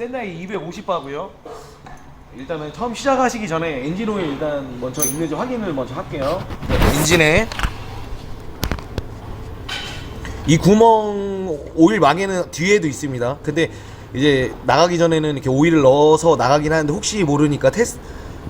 센다이 250바고요. 일단은 처음 시작하시기 전에 엔진 오일 일단 먼저 있는지 확인을 먼저 할게요. 엔진에 이 구멍 오일 망에는 뒤에도 있습니다. 근데 이제 나가기 전에는 이렇게 오일을 넣어서 나가긴 하는데 혹시 모르니까 테스트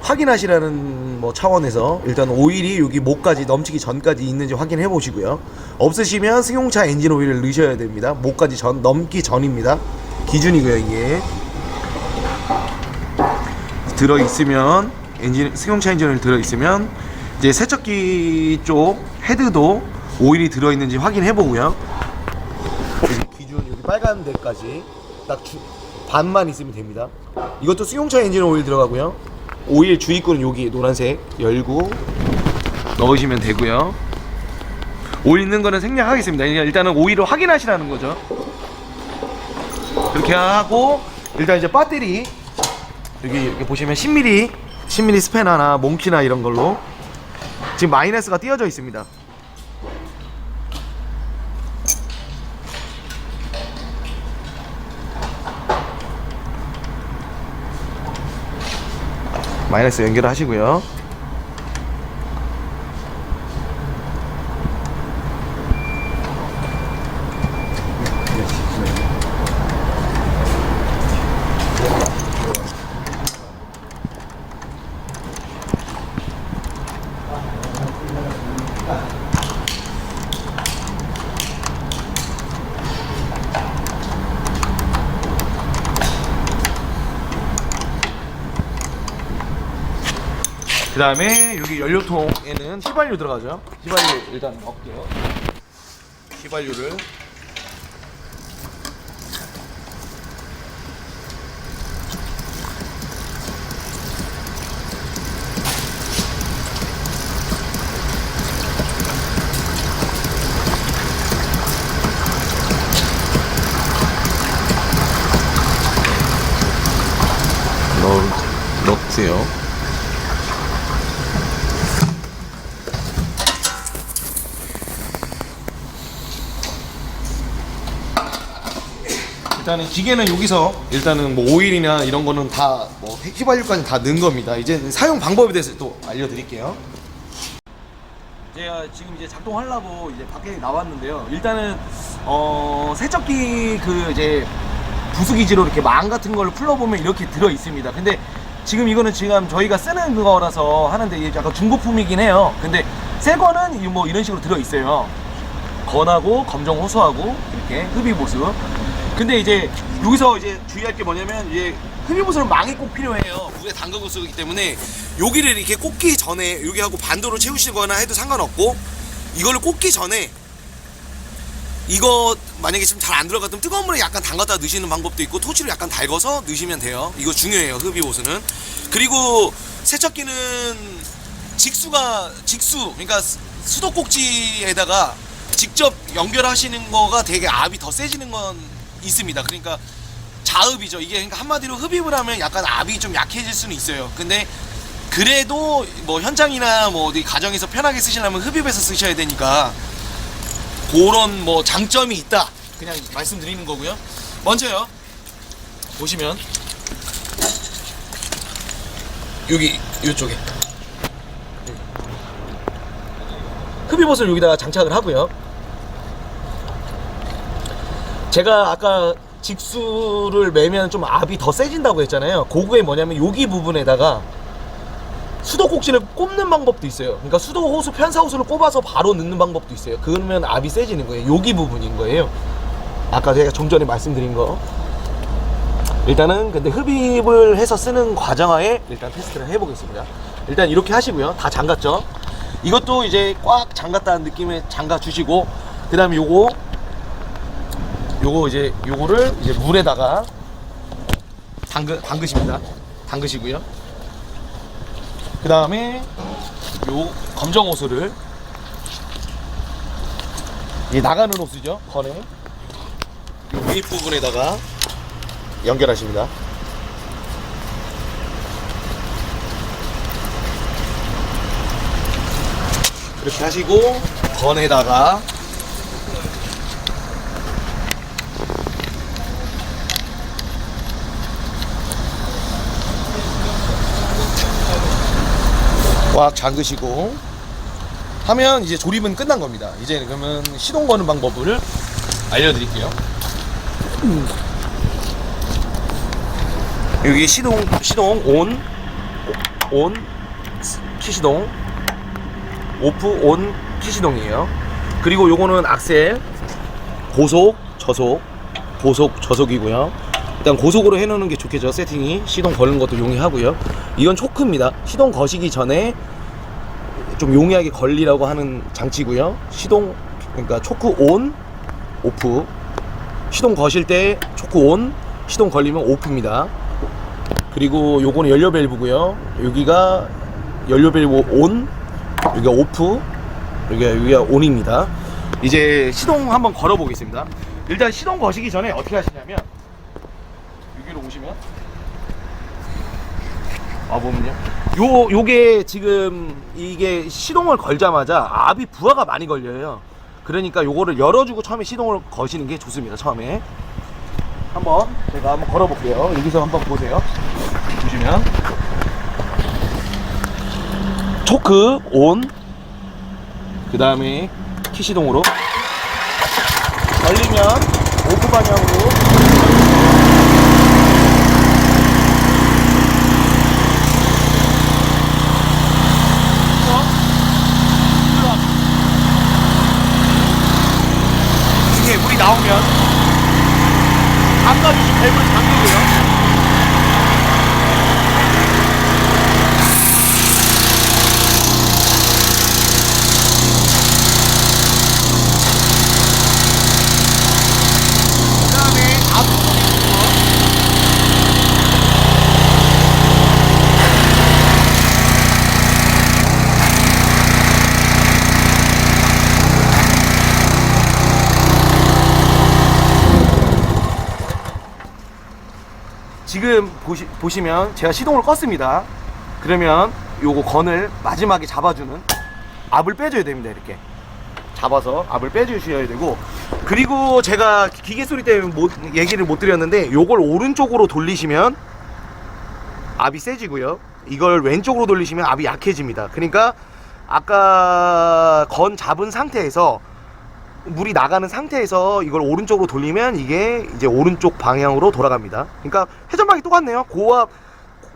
확인하시라는 뭐 차원에서 일단 오일이 여기 목까지 넘치기 전까지 있는지 확인해 보시고요. 없으시면 승용차 엔진 오일을 넣으셔야 됩니다. 목까지 전 넘기 전입니다. 기준이고요 이게 들어 있으면 엔진 승용차 엔진 오일 들어 있으면 이제 세척기 쪽 헤드도 오일이 들어 있는지 확인해 보고요. 기준 여기 빨간 데까지 딱 주, 반만 있으면 됩니다. 이것도 승용차 엔진 오일 들어가고요. 오일 주입구는 여기 노란색 열고 넣으시면 되고요. 오일 있는 거는 생략하겠습니다. 일단은 오일을 확인하시라는 거죠. 그렇게 하고 일단 이제 배터리 여기 이렇게 보시면 10mm 10mm 스패너나 몽키나 이런 걸로 지금 마이너스가 띄어져 있습니다. 마이너스 연결을 하시고요. 그 다음에 여기 연료통에는 휘발유 들어가죠. 휘발유 일단 넣을게요. 휘발유를 넣, 넣으세요. 일단은 기계는 여기서 일단은 뭐 오일이나 이런 거는 다 뭐 휘발유까지 다 넣은 겁니다. 이제 사용 방법에 대해서 또 알려드릴게요. 제가 지금 이제 작동하려고 이제 밖에 나왔는데요. 일단은 어 세척기 그 이제 부수기지로 이렇게 망 같은 걸 풀러보면 이렇게 들어 있습니다. 근데 지금 이거는 지금 저희가 쓰는 거라서 하는데 이게 약간 중고품이긴 해요. 근데 새 거는 이- 뭐 이런 식으로 들어 있어요. 건하고 검정 호수하고 이렇게 흡입 보수. 근데 이제 여기서 이제 주의할 게 뭐냐면 이제 흡입 보수는 망이 꼭 필요해요. 물에 담그고 쓰기 때문에 여기를 이렇게 꽂기 전에 여기하고 반도로 채우시거나 해도 상관없고 이거를 꽂기 전에 이거 만약에 지금 잘 안 들어갔으면 뜨거운 물에 약간 담갔다 넣으시는 방법도 있고 토치로 약간 달궈서 넣으시면 돼요. 이거 중요해요. 흡입 보수는. 그리고 세척기는 직수가 직수 그러니까 수- 수도꼭지에다가 직접 연결하시는 거가 되게 압이 더 세지는 건 있습니다. 그러니까 자흡이죠. 이게 그러니까 한마디로 흡입을 하면 약간 압이 좀 약해질 수는 있어요. 근데 그래도 뭐 현장이나 뭐 어디 가정에서 편하게 쓰시려면 흡입해서 쓰셔야 되니까 그런 뭐 장점이 있다. 그냥 말씀드리는 거고요. 먼저요. 보시면 여기 이쪽에 흡입옷을 여기다가 장착을 하고요. 제가 아까 직수를 매면 좀 압이 더 세진다고 했잖아요. 그거에 뭐냐면 여기 부분에다가 수도꼭지를 꼽는 방법도 있어요. 그러니까 수도 호수 편사 호수를 꼽아서 바로 넣는 방법도 있어요. 그러면 압이 세지는 거예요. 여기 부분인 거예요. 아까 제가 좀 전에 말씀드린 거. 일단은 근데 흡입을 해서 쓰는 과정하에 일단 테스트를 해보겠습니다. 일단 이렇게 하시고요. 다 잠갔죠. 이것도 이제 꽉 잠갔다는 느낌에 잠가 주시고 그 다음에 요거 요거 이제 요거를 이제 물에다가 담그 담그십니다. 담그시고요. 그 다음에 요 검정 호수를 이 나가는 호수죠. 건에 요 윗 부분에다가 연결하십니다. 이렇게 하시고 건에다가 꽉 잠그시고 하면 이제 조립은 끝난 겁니다. 이제 그러면 시동 거는 방법을 알려드릴게요. 여기 시동 시동 온, 온, 키시동, 오프, 온, 키시동이에요. 그리고 요거는 악셀, 고속, 저속, 고속, 저속이고요. 일단 고속으로 해놓는 게 좋겠죠. 세팅이 시동 거는 것도 용이하고요. 이건 초크입니다. 시동 거시기 전에 좀 용이하게 걸리라고 하는 장치고요. 시동 그러니까 초크 온, 오프. 시동 거실 때 초크 온, 시동 걸리면 오프입니다. 그리고 요거는 연료 밸브고요. 여기가 연료 밸브 온, 여기가 오프, 여기가 여기가 온입니다. 이제 시동 한번 걸어 보겠습니다. 일단 시동 거시기 전에 어떻게 하시냐면 오시면 와 보면요. 요 요게 지금 이게 시동을 걸자마자 압이 부하가 많이 걸려요. 그러니까 요거를 열어주고 처음에 시동을 거시는 게 좋습니다. 처음에 한번 제가 한번 걸어볼게요. 여기서 한번 보세요. 보시면 초크 온. 그 다음에 키 시동으로 걸리면 오프 방향으로 이게 물이 나오면 잠가주시 밸브를 잠그고요. 그다음에 앞으로 지금 보시, 보시면 제가 시동을 껐습니다. 그러면 요거 건을 마지막에 잡아주는 압을 빼줘야 됩니다. 이렇게 잡아서 압을 빼주셔야 되고 그리고 제가 기계 소리 때문에 못, 얘기를 못 드렸는데 요걸 오른쪽으로 돌리시면 압이 세지고요. 이걸 왼쪽으로 돌리시면 압이 약해집니다. 그러니까 아까 건 잡은 상태에서 물이 나가는 상태에서 이걸 오른쪽으로 돌리면 이게 이제 오른쪽 방향으로 돌아갑니다. 그러니까 회전방이 똑같네요. 고압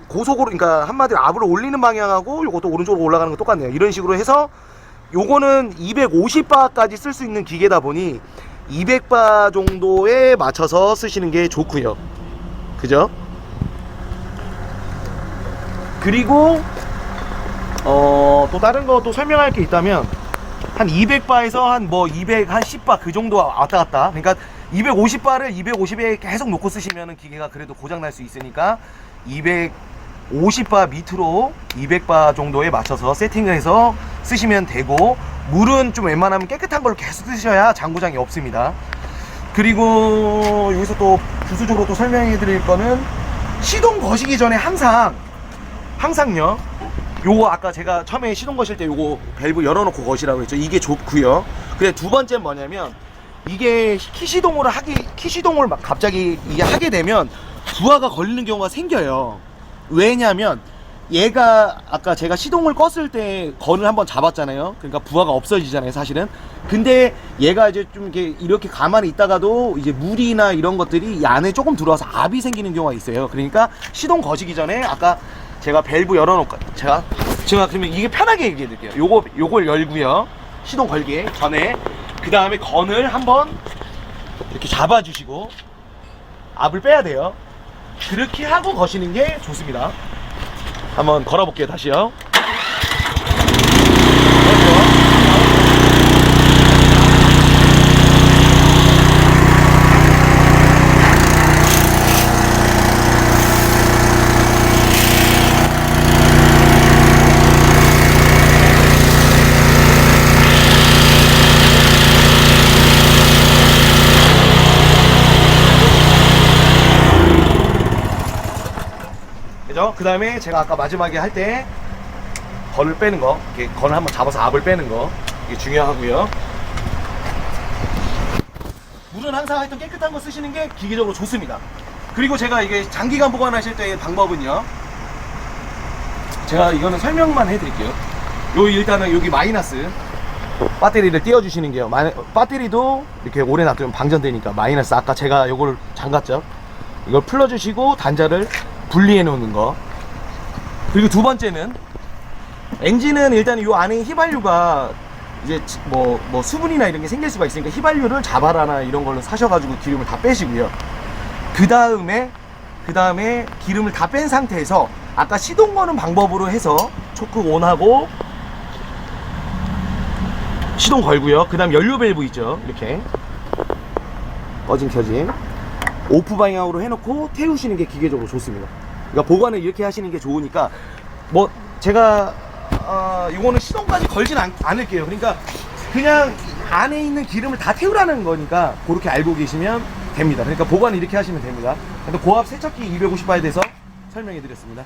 고속으로 그러니까 한마디로 압을 올리는 방향하고 이것도 오른쪽으로 올라가는 거 똑같네요. 이런 식으로 해서 요거는 250바까지 쓸 수 있는 기계다 보니 200바 정도에 맞춰서 쓰시는 게 좋고요. 그죠? 그리고 어, 또 다른 거또 설명할 게 있다면 한 200바에서 한 뭐 200, 한 10바 그 정도 왔다 갔다. 그러니까 250바를 250에 계속 놓고 쓰시면은 기계가 그래도 고장 날 수 있으니까 250바 밑으로 200바 정도에 맞춰서 세팅을 해서 쓰시면 되고 물은 좀 웬만하면 깨끗한 걸로 계속 쓰셔야 장고장이 없습니다. 그리고 여기서 또 부수적으로 또 설명해 드릴 거는 시동 거시기 전에 항상 항상요. 요거 아까 제가 처음에 시동 거실 때 요거 밸브 열어놓고 거시라고 했죠. 이게 좋고요. 근데 두 번째는 뭐냐면 이게 키 시동을 하기 키 시동을 막 갑자기 이게 하게 되면 부하가 걸리는 경우가 생겨요. 왜냐면 얘가 아까 제가 시동을 껐을 때 건을 한번 잡았잖아요. 그러니까 부하가 없어지잖아요, 사실은. 근데 얘가 이제 좀 이렇게 이렇게 가만히 있다가도 이제 물이나 이런 것들이 이 안에 조금 들어와서 압이 생기는 경우가 있어요. 그러니까 시동 거시기 전에 아까 제가 밸브 열어놓고 제가 제가 그러면 이게 편하게 얘기해 드릴게요. 요거 요걸 열고요. 시동 걸기 전에 그 다음에 건을 한번 이렇게 잡아주시고 압을 빼야 돼요. 그렇게 하고 거시는 게 좋습니다. 한번 걸어볼게요 다시요. 그죠? 그 다음에 제가 아까 마지막에 할 때 건을 빼는 거, 이렇게 건을 한번 잡아서 압을 빼는 거, 이게 중요하고요. 물은 항상 하여튼 깨끗한 거 쓰시는 게 기계적으로 좋습니다. 그리고 제가 이게 장기간 보관하실 때의 방법은요. 제가 이거는 설명만 해드릴게요. 요 일단은 여기 마이너스 배터리를 띄워주시는 게요. 마- 배터리도 이렇게 오래 놔두면 방전되니까 마이너스 아까 제가 요거를 잠갔죠. 이걸 풀어주시고 단자를 분리해 놓는 거. 그리고 두 번째는 엔진은 일단 요 안에 휘발유가 이제 지- 뭐, 뭐 수분이나 이런 게 생길 수가 있으니까 휘발유를 자바라나 이런 걸로 사셔가지고 기름을 다 빼시고요. 그 다음에 그 다음에 기름을 다 뺀 상태에서 아까 시동 거는 방법으로 해서 초크 온하고 시동 걸고요. 그 다음 연료 밸브 있죠. 이렇게 꺼진 켜진 오프 방향으로 해놓고 태우시는 게 기계적으로 좋습니다. 그러니까 보관을 이렇게 하시는 게 좋으니까 뭐 제가 어, 이거는 시동까지 걸진 않, 않을게요. 그러니까 그냥 안에 있는 기름을 다 태우라는 거니까 그렇게 알고 계시면 됩니다. 그러니까 보관을 이렇게 하시면 됩니다. 고압 세척기 250바에 대해서 설명해 드렸습니다.